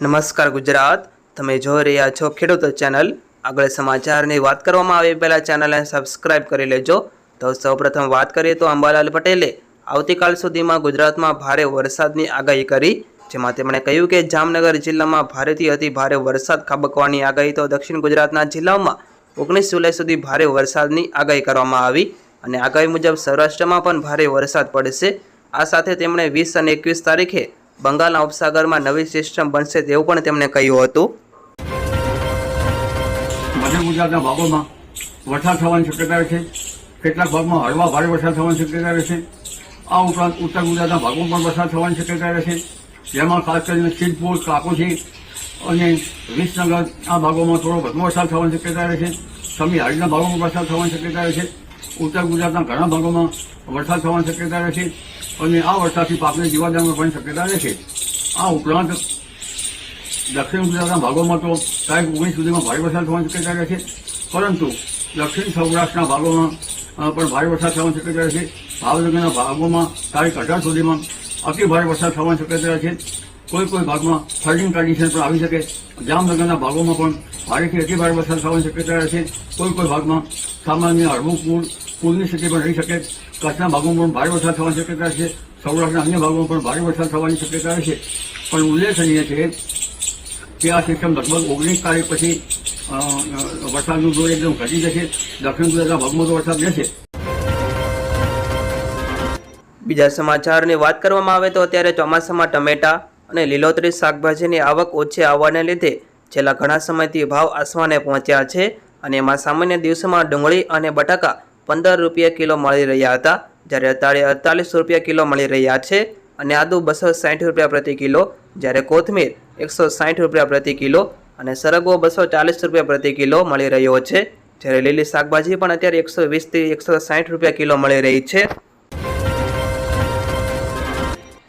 નમસ્કાર ગુજરાત. તમે જોઈ રહ્યા છો ખેડૂત ચેનલ. આગળ સમાચારની વાત કરવામાં આવે પહેલાં ચેનલને સબસ્ક્રાઇબ કરી લેજો. તો સૌપ્રથમ વાત કરીએ તો અંબાલાલ પટેલે આવતીકાલ સુધીમાં ગુજરાતમાં ભારે વરસાદની આગાહી કરી, જેમાં તેમણે કહ્યું કે જામનગર જિલ્લામાં ભારેથી અતિ ભારે વરસાદ ખાબકવાની આગાહી તો દક્ષિણ ગુજરાતના જિલ્લાઓમાં ઓગણીસ જુલાઈ સુધી ભારે વરસાદની આગાહી કરવામાં આવી અને આગાહી મુજબ સૌરાષ્ટ્રમાં પણ ભારે વરસાદ પડશે. આ સાથે તેમણે વીસ અને એકવીસ તારીખે બંગાળના ઉપસાગરમાં નવી સિસ્ટમ બનશે તેવું પણ તેમણે કહ્યું હતું. મધ્ય ગુજરાતના ભાગોમાં વરસાદ થવાની શક્યતા છે. કેટલાક ભાગમાં હળવા ભારે વરસાદ થવાની શક્યતા રહેશે આ ઉપરાંત ઉત્તર ગુજરાતના ભાગોમાં પણ વરસાદ થવાની શક્યતા રહેશે જેમાં ખાસ કરીને સિદ્ધપુર કાકોજી અને વિસનગર આ ભાગોમાં થોડો વધુ વરસાદ થવાની શક્યતા રહેશે સમી હાડીના ભાગોમાં વરસાદ થવાની શક્યતા રહેશે ઉત્તર ગુજરાતના ઘણા ભાગોમાં વરસાદ થવાની શક્યતા રહેશે અને આ વરસાદથી પાકને જીવાદારમાં પણ શક્યતા રહેશે. આ ઉપરાંત દક્ષિણ ગુજરાતના ભાગોમાં તો તારીખ ઓગણીસ સુધીમાં ભારે વરસાદ થવાની શક્યતા રહે છે પરંતુ દક્ષિણ સૌરાષ્ટ્રના ભાગોમાં પણ ભારે વરસાદ થવાની શક્યતા રહે છે ભાવનગરના ભાગોમાં તારીખ અઢાર સુધીમાં અતિ ભારે વરસાદ થવાની શક્યતા રહે છે કોઈ કોઈ ભાગમાં ફ્લડિંગ કન્ડિશન પણ આવી શકે. જામનગરના ભાગોમાં પણ ભારેથી અતિ ભારે વરસાદ થવાની શક્યતા રહે છે. કોઈ કોઈ ભાગમાં સામાન્ય હળવું પૂર પૂરની સ્થિતિ પણ રહી શકે. કચ્છના ભાગોમાં પણ ભારે વરસાદ થવાની શક્યતા છે. સૌરાષ્ટ્રના અન્ય ભાગોમાં પણ ભારે વરસાદ થવાની શક્યતા રહેશે પણ ઉલ્લેખનીય છે કે આ સિસ્ટમ લગભગ ઓગણીસ તારીખ પછી વરસાદનું જોર એકદમ ઘટી જશે. દક્ષિણ ગુજરાતના ભાગમાં તો વરસાદ રહેશે. બીજા સમાચારની વાત કરવામાં આવે તો અત્યારે ચોમાસામાં ટમેટા અને લીલોતરી શાકભાજીની આવક ઓછી આવવાને લીધે છેલ્લા ઘણા સમયથી ભાવ આસમાને પહોંચ્યા છે અને એમાં સામાન્ય દિવસોમાં ડુંગળી અને બટાકા પંદર રૂપિયા કિલો મળી રહ્યા હતા, જ્યારે અત્યારે અડતાલીસ રૂપિયા કિલો મળી રહ્યા છે અને આદુ બસો સાઠ રૂપિયા પ્રતિ કિલો, જ્યારે કોથમીર એકસો સાઠ રૂપિયા પ્રતિ કિલો અને સરગવો બસો ચાલીસ રૂપિયા પ્રતિ કિલો મળી રહ્યો છે, જ્યારે લીલી શાકભાજી પણ અત્યારે એકસો વીસથી એકસો સાઠ રૂપિયા કિલો મળી રહી છે.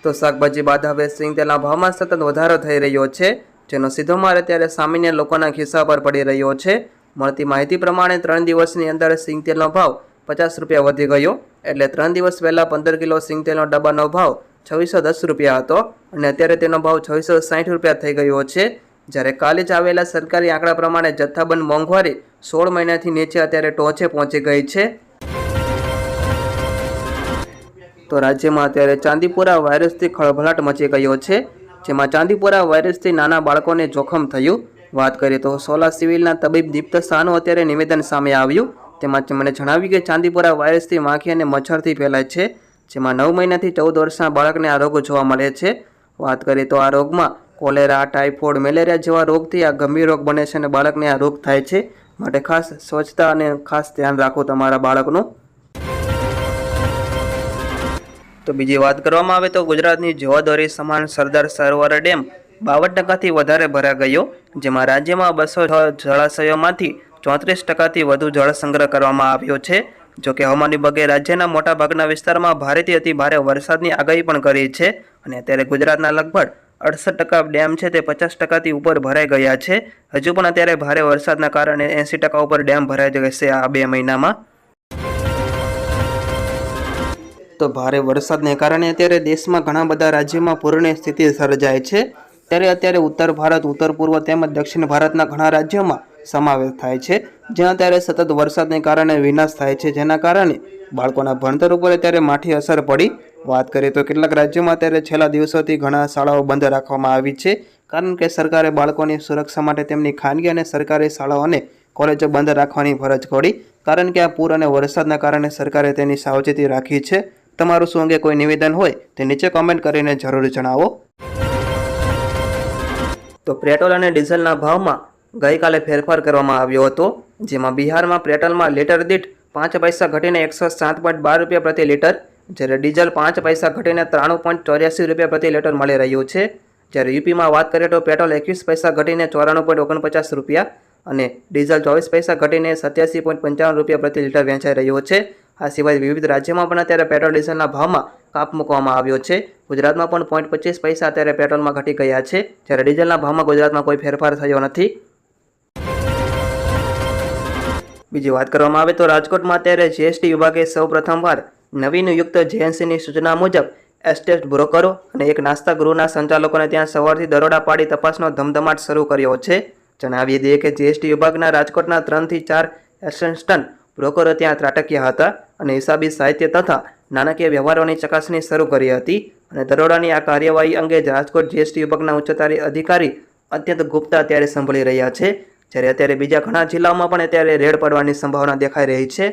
તો શાકભાજી બાદ હવે સિંગ તેલના ભાવમાં સતત વધારો થઈ રહ્યો છે, જેનો સીધો માર અત્યારે સામાન્ય લોકોના ખિસ્સા પર પડી રહ્યો છે. મળતી માહિતી પ્રમાણે ત્રણ દિવસની અંદર સિંગ તેલનો ભાવ પચાસ રૂપિયા વધી ગયો, એટલે ત્રણ દિવસ પહેલાં પંદર કિલો સિંગ તેલનો ડબ્બાનો ભાવ છવ્વીસો દસ રૂપિયા હતો અને અત્યારે તેનો ભાવ છવ્વીસો સાઠ રૂપિયા થઈ ગયો છે. જ્યારે કાલે જ આવેલા સરકારી આંકડા પ્રમાણે જથ્થાબંધ મોંઘવારી સોળ મહિનાથી નીચે અત્યારે ટોચે પહોંચી ગઈ છે. તો રાજ્યમાં અત્યારે ચાંદીપુરા વાયરસથી ખળભળાટ મચી ગયો છે. જેમાં ચાંદીપુરા વાયરસથી નાના બાળકોને જોખમ થયું. વાત કરીએ તો સોલા સિવિલના તબીબ દીપ્ત શાહનું અત્યારે નિવેદન સામે આવ્યું. તેમાં મને જણાવ્યું કે ચાંદીપુરા વાયરસથી માખી અને મચ્છરથી ફેલાય છે, જેમાં નવ મહિનાથી ચૌદ વર્ષના બાળકને આ રોગ જોવા મળે છે. વાત કરીએ તો આ રોગમાં કોલેરા, ટાઇફોઇડ, મેલેરિયા જેવા રોગથી આ ગંભીર રોગ બને છે અને બાળકને આ રોગ થાય છે. માટે ખાસ સ્વચ્છતા અને ખાસ ધ્યાન રાખો તમારા બાળકનું. તો બીજી વાત કરવામાં આવે તો ગુજરાતની જોવાદોરી સમાન સરદાર સરોવર ડેમ બાવન ટકાથી વધારે ભરાઈ ગયો, જેમાં રાજ્યમાં બસો જળાશયોમાંથી ચોત્રીસ ટકાથી વધુ જળ સંગ્રહ કરવામાં આવ્યો છે. જોકે હવામાન વિભાગે રાજ્યના મોટાભાગના વિસ્તારમાં ભારેથી અતિ ભારે વરસાદની આગાહી પણ કરી છે અને અત્યારે ગુજરાતના લગભગ અડસઠ ટકા ડેમ છે તે પચાસ ટકાથી ઉપર ભરાઈ ગયા છે. હજુ પણ અત્યારે ભારે વરસાદના કારણે એંસી ટકા ઉપર ડેમ ભરાઈ જશે આ બે મહિનામાં. તો ભારે વરસાદને કારણે અત્યારે દેશમાં ઘણા બધા રાજ્યોમાં પૂરની સ્થિતિ સર્જાય છે. ત્યારે અત્યારે ઉત્તર ભારત, ઉત્તર પૂર્વ તેમજ દક્ષિણ ભારતના ઘણા રાજ્યોમાં સમાવેશ થાય છે, જ્યાં અત્યારે સતત વરસાદને કારણે વિનાશ થાય છે. જેના કારણે બાળકોના ભણતર ઉપર અત્યારે માઠી અસર પડી. વાત કરીએ તો કેટલાક રાજ્યોમાં અત્યારે છેલ્લા દિવસોથી ઘણા શાળાઓ બંધ રાખવામાં આવી છે, કારણ કે સરકારે બાળકોની સુરક્ષા માટે તેમની ખાનગી અને સરકારી શાળાઓ અને કોલેજો બંધ રાખવાની ફરજ પડી, કારણ કે આ પૂર અને વરસાદના કારણે સરકારે તેની સાવચેતી રાખી છે. તમારું શું અંગે કોઈ નિવેદન હોય તે નીચે કોમેન્ટ કરીને જરૂર જણાવો. તો પેટ્રોલ અને ડીઝલના ભાવમાં ગઈકાલે ફેરફાર કરવામાં આવ્યો હતો, જેમાં બિહારમાં પેટ્રોલમાં લીટર દીઠ પાંચ પૈસા ઘટીને એકસો સાત પોઈન્ટ બાર રૂપિયા પ્રતિ લીટર, જ્યારે ડીઝલ પાંચ પૈસા ઘટીને ત્રાણું પોઈન્ટ ચોર્યાસી રૂપિયા પ્રતિ લીટર મળી રહ્યું છે. જ્યારે યુપીમાં વાત કરીએ તો પેટ્રોલ એકવીસ પૈસા ઘટીને ચોરાણું પોઈન્ટ ઓગણપચાસ રૂપિયા અને ડીઝલ ચોવીસ પૈસા ઘટીને સત્યાસી પોઈન્ટ પંચાવન રૂપિયા પ્રતિ લીટર વેચાઈ રહ્યો છે. આ સિવાય વિવિધ રાજ્યોમાં પણ અત્યારે પેટ્રોલ ડીઝલના ભાવમાં કાપ મૂકવામાં આવ્યો છે. ગુજરાતમાં પણ પોઈન્ટ પચીસ પૈસા અત્યારે પેટ્રોલમાં ઘટી ગયા છે. જ્યારે ડીઝલના ભાવમાં ગુજરાતમાં કોઈ ફેરફાર થયો નથી. બીજી વાત કરવામાં આવે તો રાજકોટમાં અત્યારે જીએસટી વિભાગે સૌ પ્રથમવાર નવી નિયુક્ત જેએનસીની સૂચના મુજબ એસ્ટેટ બ્રોકરો અને એક નાસ્તા ગૃહના સંચાલકોને ત્યાં સવારથી દરોડા પાડી તપાસનો ધમધમાટ શરૂ કર્યો છે. જણાવી દઈએ કે જીએસટી વિભાગના રાજકોટના ત્રણથી ચાર એસિસ્ટન્ટ બ્રોકરો ત્યાં ત્રાટક્યા હતા. અને હિસાબી સાહિત્ય તથા નાણાકીય વ્યવહારોની ચકાસણી શરૂ કરી હતી અને દરોડાની આ કાર્યવાહી અંગે રાજકોટ જીએસટી વિભાગના ઉચ્ચતારી અધિકારી અત્યંત ગુપ્તા અત્યારે સંભળી રહ્યા છે. જ્યારે અત્યારે બીજા ઘણા જિલ્લાઓમાં પણ અત્યારે રેડ પડવાની સંભાવના દેખાઈ રહી છે.